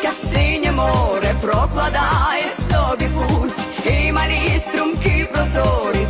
річка в синє море, прокладає собі путь, і малі струмки прозорі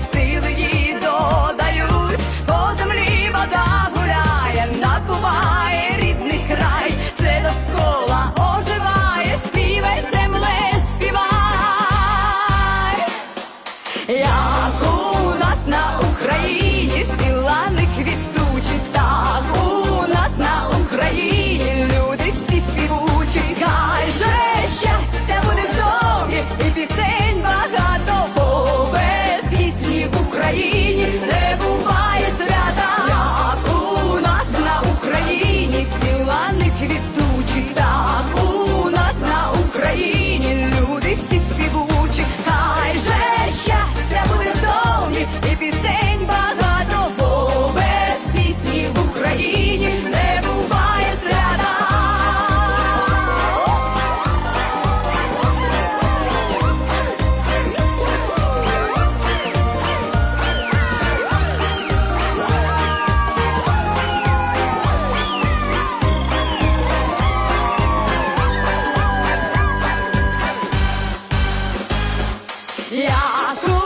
Across